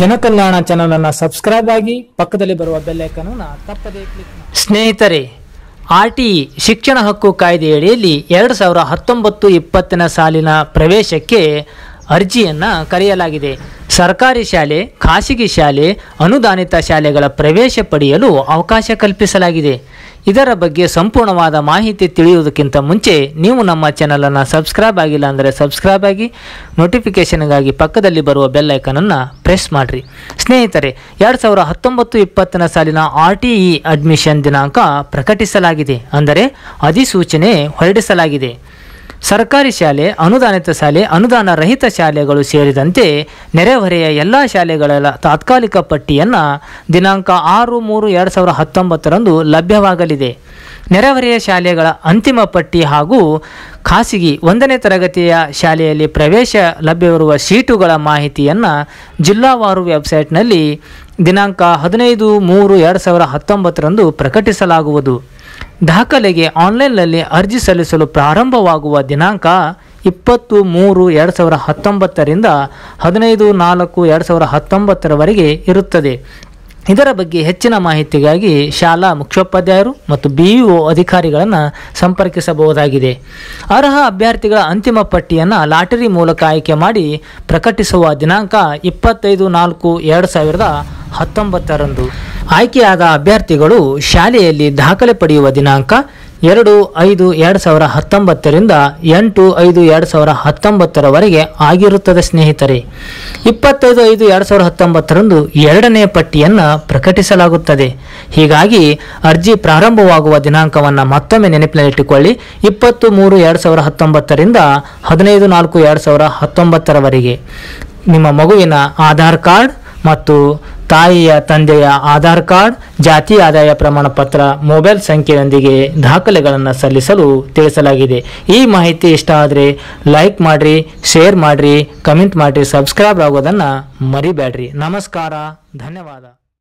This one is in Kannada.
ಜನಕಲ್ಯಾಣ ಚಾನಲ್ ಅನ್ನು ಸಬ್ಸ್ಕ್ರೈಬ್ ಆಗಿ ಪಕ್ಕದಲ್ಲಿ ಬರುವ ಬೆಲ್ ಐಕನ್ ಅನ್ನ ತಪ್ಪದೇ ಕ್ಲಿಕ್ ಸ್ನೇಹಿತರೆ ಆರ್ ಟಿ ಶಿಕ್ಷಣ ಹಕ್ಕು ಕಾಯ್ದೆಯಡಿಯಲ್ಲಿ ಎರಡು ಸಾವಿರ ಹತ್ತೊಂಬತ್ತು ಇಪ್ಪತ್ತನೇ ಸಾಲಿನ ಪ್ರವೇಶಕ್ಕೆ ಅರ್ಜಿಯನ್ನು ಕರೆಯಲಾಗಿದೆ. ಸರ್ಕಾರಿ ಶಾಲೆ, ಖಾಸಗಿ ಶಾಲೆ, ಅನುದಾನಿತ ಶಾಲೆಗಳ ಪ್ರವೇಶ ಪಡೆಯಲು ಅವಕಾಶ ಕಲ್ಪಿಸಲಾಗಿದೆ. ಇದರ ಬಗ್ಗೆ ಸಂಪೂರ್ಣವಾದ ಮಾಹಿತಿ ತಿಳಿಯುವುದಕ್ಕಿಂತ ಮುಂಚೆ ನೀವು ನಮ್ಮ ಚಾನಲನ್ನು ಸಬ್ಸ್ಕ್ರೈಬ್ ಆಗಿಲ್ಲ ಅಂದರೆ ಸಬ್ಸ್ಕ್ರೈಬ್ ಆಗಿ ನೋಟಿಫಿಕೇಷನ್ಗಾಗಿ ಪಕ್ಕದಲ್ಲಿ ಬರುವ ಬೆಲ್ ಐಕನನ್ನು ಪ್ರೆಸ್ ಮಾಡಿರಿ. ಸ್ನೇಹಿತರೆ, ಎರಡು ಸಾವಿರ ಹತ್ತೊಂಬತ್ತು ಇಪ್ಪತ್ತನೇ ಸಾಲಿನ ಆರ್ ಟಿ ಇ ಅಡ್ಮಿಷನ್ ದಿನಾಂಕ ಪ್ರಕಟಿಸಲಾಗಿದೆ. ಅಂದರೆ ಅಧಿಸೂಚನೆ ಹೊರಡಿಸಲಾಗಿದೆ. ಸರ್ಕಾರಿ ಶಾಲೆ, ಅನುದಾನಿತ ಶಾಲೆ ಅನುದಾನ ರಹಿತ ಶಾಲೆಗಳು ಸೇರಿದಂತೆ ನೆರೆಹೊರೆಯ ಎಲ್ಲ ಶಾಲೆಗಳ ತಾತ್ಕಾಲಿಕ ಪಟ್ಟಿಯನ್ನು ದಿನಾಂಕ ಆರು ಮೂರು ಎರಡು ಸಾವಿರ ಹತ್ತೊಂಬತ್ತರಂದು ಲಭ್ಯವಾಗಲಿದೆ. ನೆರೆಹೊರೆಯ ಶಾಲೆಗಳ ಅಂತಿಮ ಪಟ್ಟಿ ಹಾಗೂ ಖಾಸಗಿ ಒಂದನೇ ತರಗತಿಯ ಶಾಲೆಯಲ್ಲಿ ಪ್ರವೇಶ ಲಭ್ಯವಿರುವ ಸೀಟುಗಳ ಮಾಹಿತಿಯನ್ನು ಜಿಲ್ಲಾವಾರು ವೆಬ್ಸೈಟ್ನಲ್ಲಿ ದಿನಾಂಕ ಹದಿನೈದು ಮೂರು ಎರಡು ಸಾವಿರ ಹತ್ತೊಂಬತ್ತರಂದು ಪ್ರಕಟಿಸಲಾಗುವುದು. ದಾಖಲೆಗೆ ಆನ್ಲೈನ್ನಲ್ಲಿ ಅರ್ಜಿ ಸಲ್ಲಿಸಲು ಪ್ರಾರಂಭವಾಗುವ ದಿನಾಂಕ ಇಪ್ಪತ್ತು ಮೂರು ಎರಡು ಸಾವಿರ ಹತ್ತೊಂಬತ್ತರಿಂದ ಹದಿನೈದು, ನಾಲ್ಕು, ಎರಡು ಸಾವಿರ ಹತ್ತೊಂಬತ್ತರವರೆಗೆ ಇರುತ್ತದೆ. ಇದರ ಬಗ್ಗೆ ಹೆಚ್ಚಿನ ಮಾಹಿತಿಗಾಗಿ ಶಾಲಾ ಮುಖ್ಯೋಪಾಧ್ಯಾಯರು ಮತ್ತು ಬಿ ಒ ಅಧಿಕಾರಿಗಳನ್ನು ಸಂಪರ್ಕಿಸಬಹುದಾಗಿದೆ. ಅರ್ಹ ಅಭ್ಯರ್ಥಿಗಳ ಅಂತಿಮ ಪಟ್ಟಿಯನ್ನು ಲಾಟರಿ ಮೂಲಕ ಆಯ್ಕೆ ಮಾಡಿ ಪ್ರಕಟಿಸುವ ದಿನಾಂಕ ಇಪ್ಪತ್ತೈದು, ನಾಲ್ಕು, ಎರಡು ಸಾವಿರದ ಹತ್ತೊಂಬತ್ತರಂದು. ಆಯ್ಕೆಯಾದ ಅಭ್ಯರ್ಥಿಗಳು ಶಾಲೆಯಲ್ಲಿ ದಾಖಲೆ ಪಡೆಯುವ ದಿನಾಂಕ ಎರಡು ಐದು ಎರಡು ಸಾವಿರ ಹತ್ತೊಂಬತ್ತರಿಂದ ಎಂಟು ಐದು ಎರಡು ಸಾವಿರ ಹತ್ತೊಂಬತ್ತರವರೆಗೆ ಆಗಿರುತ್ತದೆ, ಸ್ನೇಹಿತರೆ. ಇಪ್ಪತ್ತೈದು ಐದು ಎರಡು ಸಾವಿರ ಹತ್ತೊಂಬತ್ತರಂದು ಎರಡನೇ ಪಟ್ಟಿಯನ್ನು ಪ್ರಕಟಿಸಲಾಗುತ್ತದೆ. ಹೀಗಾಗಿ ಅರ್ಜಿ ಪ್ರಾರಂಭವಾಗುವ ದಿನಾಂಕವನ್ನು ಮತ್ತೊಮ್ಮೆ ನೆನಪಿನಲ್ಲಿಟ್ಟುಕೊಳ್ಳಿ. ಇಪ್ಪತ್ತು ಮೂರು ಎರಡು ಸಾವಿರ ಹತ್ತೊಂಬತ್ತರಿಂದ ಹದಿನೈದು ನಾಲ್ಕು ಎರಡು ಸಾವಿರ ಹತ್ತೊಂಬತ್ತರವರೆಗೆ. ನಿಮ್ಮ ಮಗುವಿನ ಆಧಾರ್ ಕಾರ್ಡ್ ಮತ್ತು ತಾಯಿಯ ತಂದೆಯ ಆಧಾರ್ ಕಾರ್ಡ್, ಜಾತಿ ಆದಾಯ ಪ್ರಮಾಣ ಪತ್ರ ಮೊಬೈಲ್ ಸಂಖ್ಯೆಯೊಂದಿಗೆ ದಾಖಲೆಗಳನ್ನು ಸಲ್ಲಿಸಲು ತಿಳಿಸಲಾಗಿದೆ. ಈ ಮಾಹಿತಿ ಇಷ್ಟ ಆದರೆ ಲೈಕ್ ಮಾಡಿರಿ, ಶೇರ್ ಮಾಡಿರಿ, ಕಮೆಂಟ್ ಮಾಡಿರಿ, ಸಬ್ಸ್ಕ್ರೈಬ್ ಆಗೋದನ್ನು ಮರಿಬೇಡ್ರಿ ನಮಸ್ಕಾರ, ಧನ್ಯವಾದ.